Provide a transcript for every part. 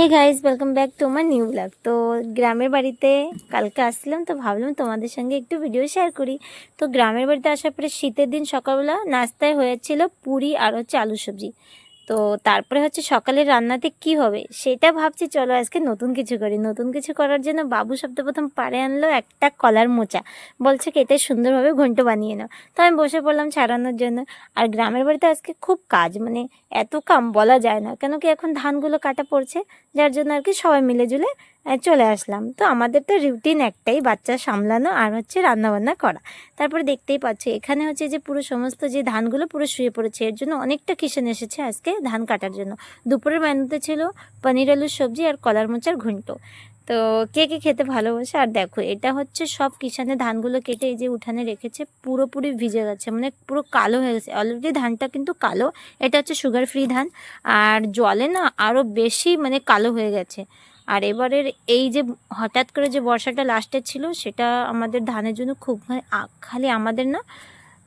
Hey guys welcome back to আমার new blog তো গ্রামের বাড়িতে কালকে আসছিলাম, তো ভাবলাম তোমাদের সঙ্গে একটু ভিডিও শেয়ার করি। তো গ্রামের বাড়িতে আসার পরে শীতের দিন সকালবেলা নাস্তায় হয়েছিল পুরি আর হচ্ছে আলু সবজি। তো তারপরে হচ্ছে সকালের রান্নাতে কি হবে? সেটা ভাবছি, চলো আজকে নতুন কিছু করি। নতুন কিছু করার জন্য বাবু শব্দ প্রথম পাড়ে আনলো একটা কলার মোচা। বলছে কেটে সুন্দরভাবে ঘন্ট বানিয়ে নাও। তো আমি বসে পড়লাম ছাড়ানোর জন্য। আর গ্রামের বাড়িতে আজকে খুব কাজ মানে এত কাম বলা যায় না। কেন কি এখন ধানগুলো কাটা পড়ছে, যার জন্য আর কি সবাই মিলে জুলে চলে আসলাম। তো আমাদের তো রুটিন একটাই, বাচ্চা সামলানো আর হচ্ছে রান্নাবান্না করা। তারপরে দেখতেই পাচ্ছ, এখানে হচ্ছে যে পুরো সমস্ত যে ধানগুলো পুরো শুয়ে পড়েছে, এর জন্য অনেকটা কিষান এসেছে আজকে ধান কাটার জন্য। দুপুরের মেনুতে ছিল পনির আলুর সবজি আর কলার মোচার ঘন্ট। তো কে কে খেতে ভালোবাসে? আর দেখো, এটা হচ্ছে সব কিষানে ধানগুলো কেটে এই যে উঠানে রেখেছে, পুরোপুরি ভিজে গেছে মানে পুরো কালো হয়ে গেছে। অলরেডি ধানটা কিন্তু কালো, এটা হচ্ছে সুগার ফ্রি ধান। আর জলে না আরও বেশি মানে কালো হয়ে গেছে। আর এবারের এই যে হঠাৎ করে যে বর্ষাটা লাস্টে ছিল, সেটা আমাদের ধানের জন্য খুব মানে খালি আমাদের না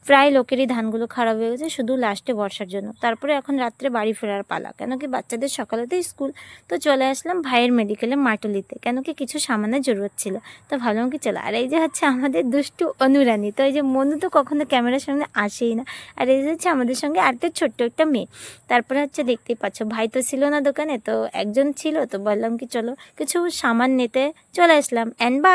প্রায় লোকেরই ধানগুলো খারাপ হয়ে গেছে, শুধু লাস্টে বর্ষার জন্য। তারপরে এখন রাত্রে বাড়ি ফেরার পালা। কেন কি বাচ্চাদের সকালেতেই স্কুল তো চলে আসলাম ভাইয়ের মেডিকেলে মাটুলিতে। কেন কি কিছু সামানের জরুরত ছিল। তো ভাবলাম কি চলো, আর এই যে হচ্ছে আমাদের দুষ্টু অনুরানী, তো এই যে মনু তো কখনো ক্যামেরার সামনে আসেই না। আর এই যে হচ্ছে আমাদের সঙ্গে আরেকটা ছোট্ট একটা মেয়ে। তারপরে হচ্ছে দেখতেই পাচ্ছ, ভাই তো ছিল না দোকানে, তো একজন ছিল, তো বললাম কি চলো, কিছু সামান নিতে চলে আসলাম। অ্যান্ড বা